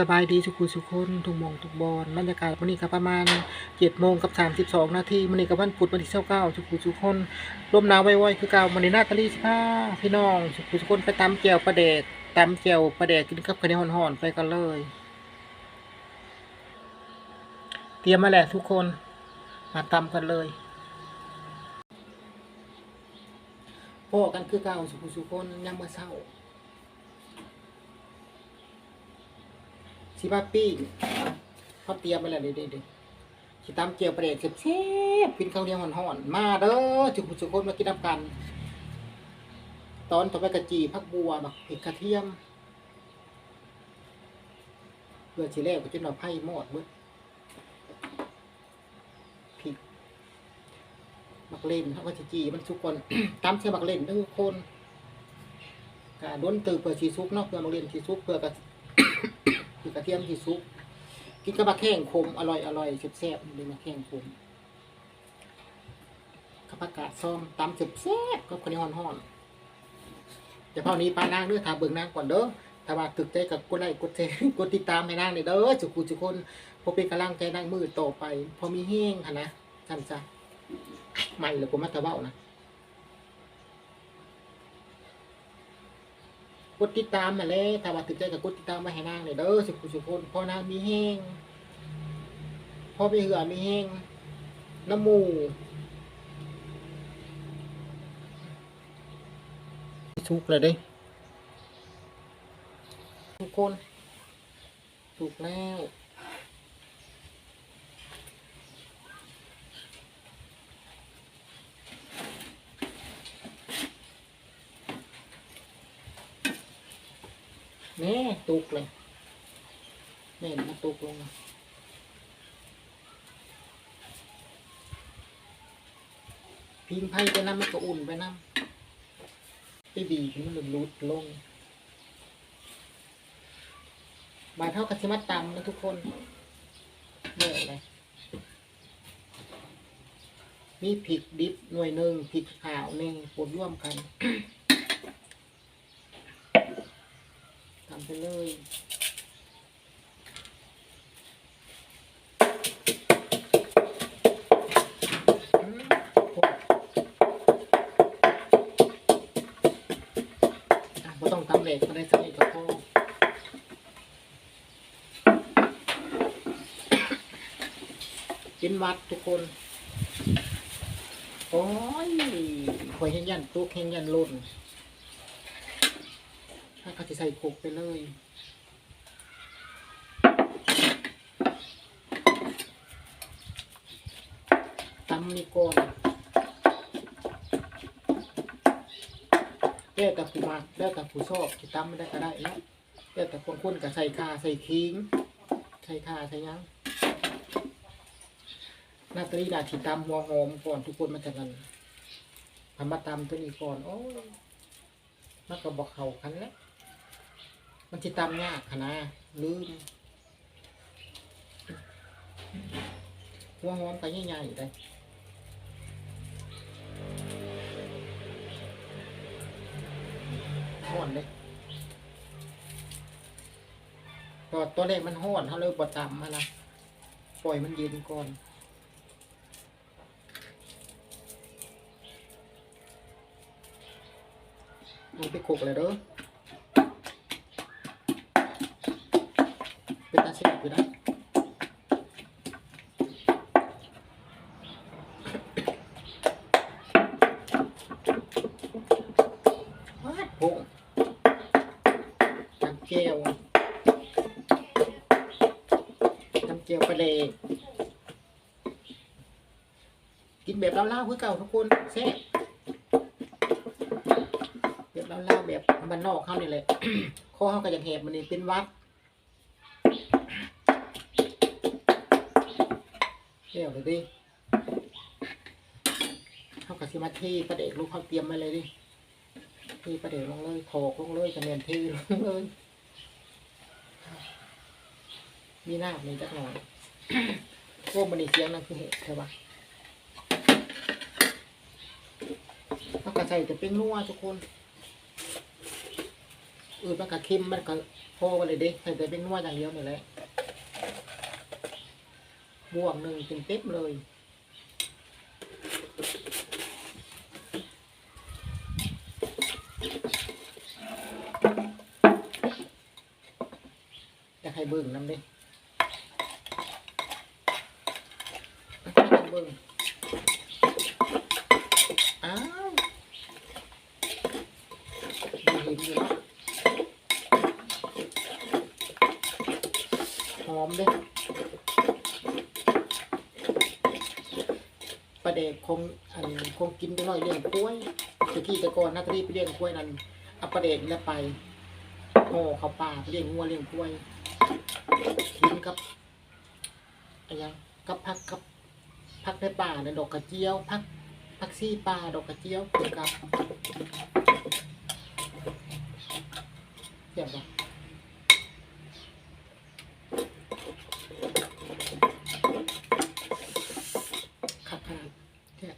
สบายดีสุขุสุขคนทุกมงทุกบอลบรรยากาศวันนี้ก็ประมาณเจ็ดโมงกับสามสิบสองนาทีวันนี้กับวันพุธวันที่เช้าเก้าสุขุสุขคนลมหนาวไว้ๆคือเก่าวันนี้หน้าตาลีสิบ้าพี่น้องสุขุสุขคนไปตำแกวปลาแดกตำแกวปลาแดกกินกับข้าวเหนียวห่อนๆไปกันเลย เตรียมมาแล้วทุกคนมาตำกันเลยพ่อกันคือเก่าสุขุสุขคนยังมาเศร้า สิบาปี้เขาเตรียมไปแล้วเด็ดๆสิตามเจียวประเด็กเซ่บๆกินข้าวเหนียวห่อนๆมาเด้อจุกจุกคนมากินน้ำกัน ตอนต่อไปกะจีพักบัวบักเผ็ดกระเทียมเพื่อสิแรกก็จะน่อไผ่หมดเบิดพริกบักเล่นเขาก็จะจีมันสุกก่อนตามเชื่อบักเล่นเด้อคนกะด้นตือเพื่อสีซุกเนาะเพื่อบักเล่นสีซุกเพื่อกะคือกระ เทียมที่ซุปกินกับมะแข้งคมอร่อยอร่อยแซ่บๆเลยมะแข้งคมข้าวผัดกาดส้มตำแซ่บๆก็คนนี้ห่อนๆเดี๋ยวพอนี้ปลานางเด้อทาเบิ่งนางก่อนเด้อถ้าว่าตึกใจกับกดไลค์กดแชร์กดติดตามให้นางเลยเด้อจุกุจุกคนพอเป็นกำลังใจนางมือต่อไป พอมีแห้งค่ะนะจันจ้ะใหม่เลยกูมาตะเบ้านะ ดติดตามมาเลยถ้าว่าติดใจกับกดติดตามมาให้นางเลยเด้อสุขุสุขคนพอนางมีแห้งพอมีเหือมีแห้งน้ำมูทุกเลยเด้ทุกคน ถูกแล้ว แม่ตุกเลยแม่มาตุกลงพิงไพ่ไปน้ำมันก็อุ่นไปน้ำไปบีบให้มันหลุดลงบาเท่ากับชิมัดตำนะทุกคนเน่เลยมีพริกดิบหน่วยหนึ่งพริกขาวหนึ่งปนร่วมกัน ทำไปเลยอืมโอ้อะบ่ต้องตำเหล็กก็ได้สักนิดก็พอกินวัดทุกคน โอ้ยหอยแห้งยันตุ๊กแห้งยันหล่น ถ้าเขาจะใส่โคกไปเลยตำนี่ก่อนแล้วแต่ผู้มักแล้วแต่ผู้ชอบที่ตำไม่ได้ก็ได้นะแล้วแต่คนคนๆก็ใส่ขาใส่ขิงใส่ขาใส่ยังนาตรีดาที่ตำหัวหอมก่อนทุกคนมาจากกันทำมาตำตัวนี้ก่อนโอ้ยมันก็บอกเขาคันแล้ว มันจะตำยากขนาดลืมหัวหอมไปใหญ่ๆเลยห้อนเลยก็ตัวแรกมันห้อนเขาเลยบดตำมานะปล่อยมันเย็นก่อนเอาไปโขกเลยเด้อ เป็นตาเสียบอยู่นะว้ายโผงน้ำแก้วน้ำแก้วปลาเดกกินแบบเล่าๆคือเก่าทุกคนแซ่บแบบเล่าๆแบบบ้านนอกเขานี่แหละข้อเข้าก็จะแหบมันนี่เป็นวัด เดี๋ยวเลยดิเขากับสิมาเทประเด็กลูกเขาเตรียมมาเลยดิเทประเด็กลงเลยโถกลงเลยจะเนียนเทลงเลย มีหน้ามีจักหน่อยโอ้มันนี่เสียงนั่นคือเหตุใช่ปะเขาก็ใส่จะเป็นนัวทุกคนเออมันก็เค็มมันก็โพไปเลยด็กใส่แต่เป็นนวอย่างเดียวนี่แหละ บวกหนึ่งเต็มเต็มๆเลยอยากให้เบิ่งนำเด้อยากให้เบิ่งอ้าวบ่เห็นอยู่เนาะหอมเด้ประเดก คงอันคงกินไปหน่อยเลี้ยงกล้วยตะกี้ต่ก่อนนาตรีไปเลี้ยงกล้วยนั่นอาปเดกแล้วไปห่อเขาป่าเลี้ยงงัวเลี้ยงกล้วยกินกับอะไรกับผักกับผักในป่าในยดอกกระเจียวผักผักซี่ป่าดอกกระเจียวกับเสียบปะขัดขนาดเสีย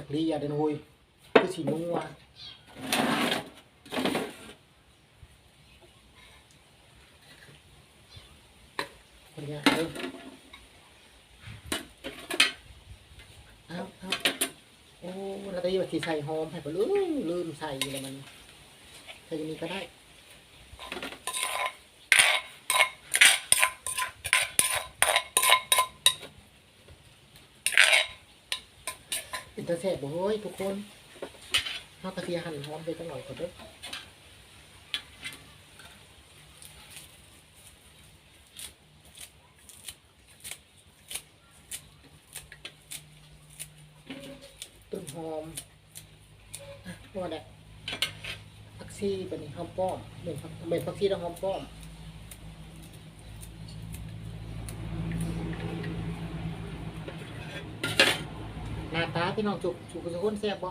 บ จากลียาเดนโฮยคือสีนัวคนเนี้ยเออเอาเอาโอ้แล้วก็ยี่ว่าที่ใส่หอมให้ไปลืมลืมใส่อะไรมันใส่ยังมีก็ได้ เป็นตาแสบบ่เฮ้ยทุกคนเฮาวกระเทียมหั่นหอมไปจังหน่อยก่อนเด้อต้นหอมอะว่าแหละผักชีเป็นหอมป้อมเป็นผักเป็นผักชีแล้วหอมป้อม หน้าตา พี่น้องจุกจุกสุกุนแซ่บบ่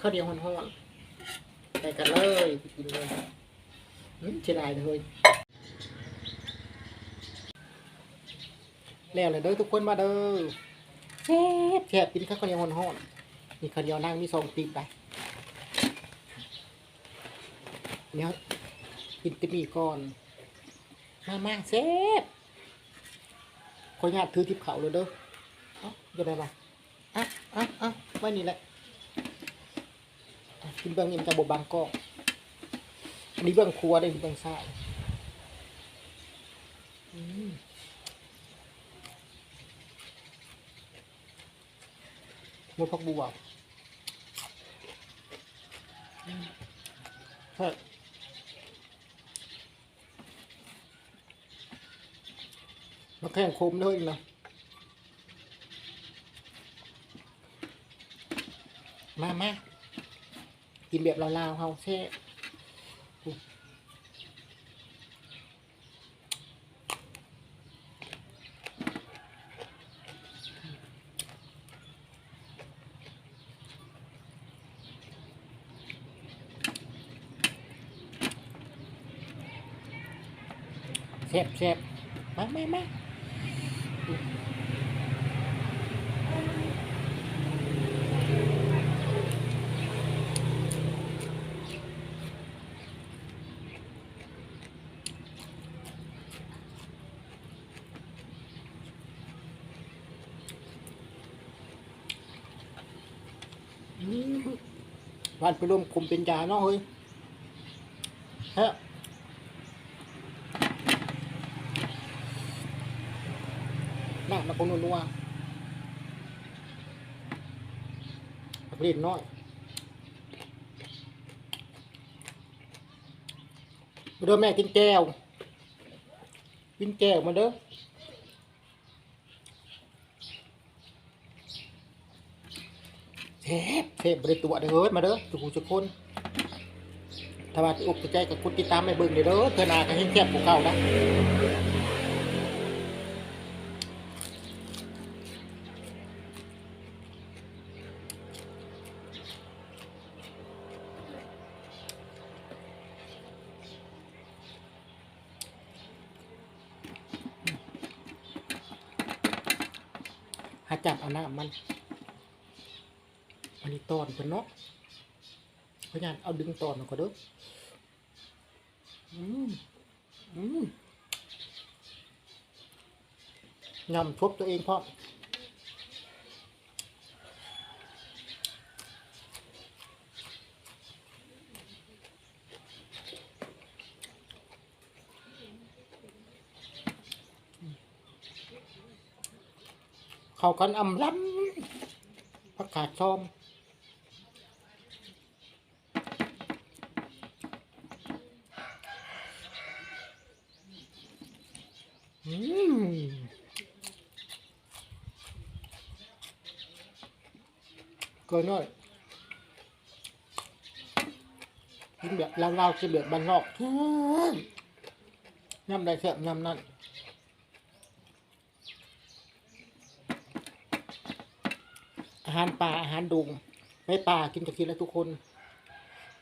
ข้าวเดียวห่อนๆใส่กันเลยไปกินเลยอืมเสียดายเลยแล้วเลยเด้อทุกคนมาเด้อแซ่บแซ่บกินข้าวเหนียวห่อนๆมีข้าวเหนียวนั่งมีสองปีบไปเนี่ยกินแตะมีก่อนมามาแซ่บขออนุญาตถือทิพเขาเลยเด้อเอ้า จะได้ปะอะอะอะไว้นี่แหละอะกินเบื้องนี้มันจะบบางกล้องอันนี้เบื้องครัวได้เบื้องซ้ายอืมหมดพักบัวอืมใช่มาแข่งโคมเลยนะ มามากินแบบลาวๆเฮาแช่แซ่บแซ่บมามามาอืม วันไปร่วมคุมเป็นยาเนาะเฮ้ยฮะน่ะมาคงนัวเล่นน้อยเด้อแม่กินแก้วกินแก้วมาเด้อ เทปเทปบริตัวเด้อเฮ้ยมาเด้อทุกผู้ทุกคนถ้าว่าอุกใจกับคุณติดตามไม่เบิ่งเด้อเด้อเพื่อนาก็เห็นแคบกว่าเก่านะจับเอาน้ำมัน อันนี้ตอนเพิ่นเนาะเพราะงั้นเอาดึงตอนมาก่อนเด้ออืมอืมยำทบตัวเองพ่อเข้ากันอำล้ำผักกาดซ้อม อืม ก็น้อยกินแบบลาวๆกินแบบบ้านนอกย่ำได้แซ่บย่ำนั่นอาหารป่าอาหารดุงไม่ป่ากินจะกินแล้วทุกคน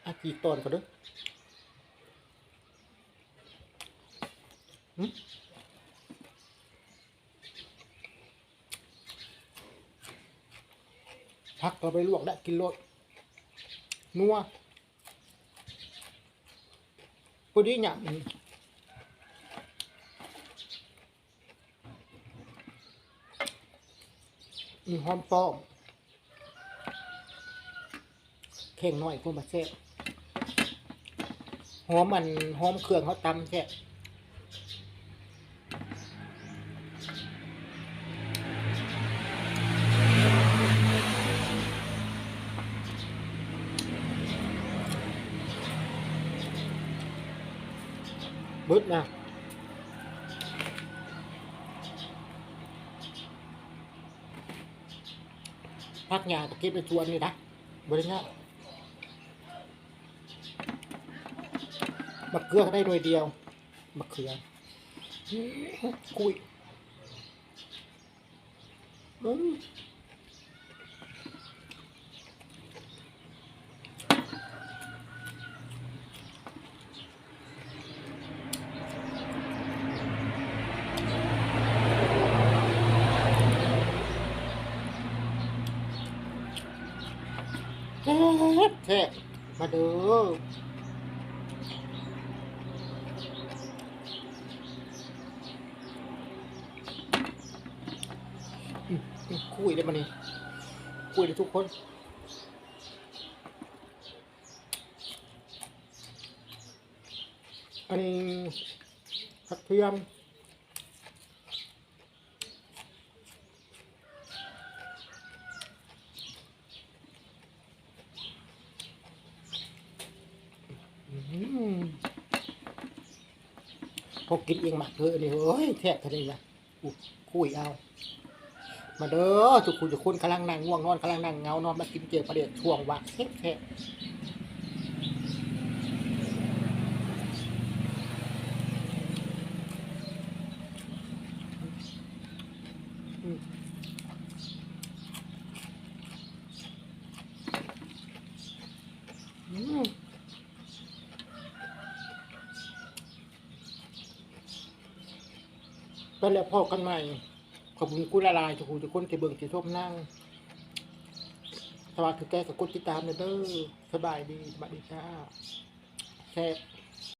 อากีตอนก็เด้อ พักก็ไปลวกได้กินรสนัวพอดีหยำอืมหอมปอมเข่งหน่อยคุณมาแซ่หอมมันหอมเครื่องเขาตำแซ่ บบึดนะพักยาตะกี้ไปชวนนี่นะบริง่ายมะเขือได้หน่วยเดียวมะเขืออื้อคุยอืมแซ่ บแซ่บมาด้ออืมอืมคุยได้มานี่คุยได้ทุกคนอันนี้ผักเทียมอืม พอกินเองหมักเลยอันนี้เฮ้ยแทบทะเลละอุ๊ยคุยเอา มาเด้อทุกคนทุกคนกำลังนั่งง่วงนอนกำลังนั่งเงานอนมากินเจประเดี๋ยวช่วงว่างแค่อืมอืม ไปแล้วพอกันใหม่ ขอบคุณกุละลายทุกคนทุกคนที่เบิ่งที่ชมนั่งสวัสดีแกกับกดติดตามเด้อสบายดีสบายดีจ้าแซ่บ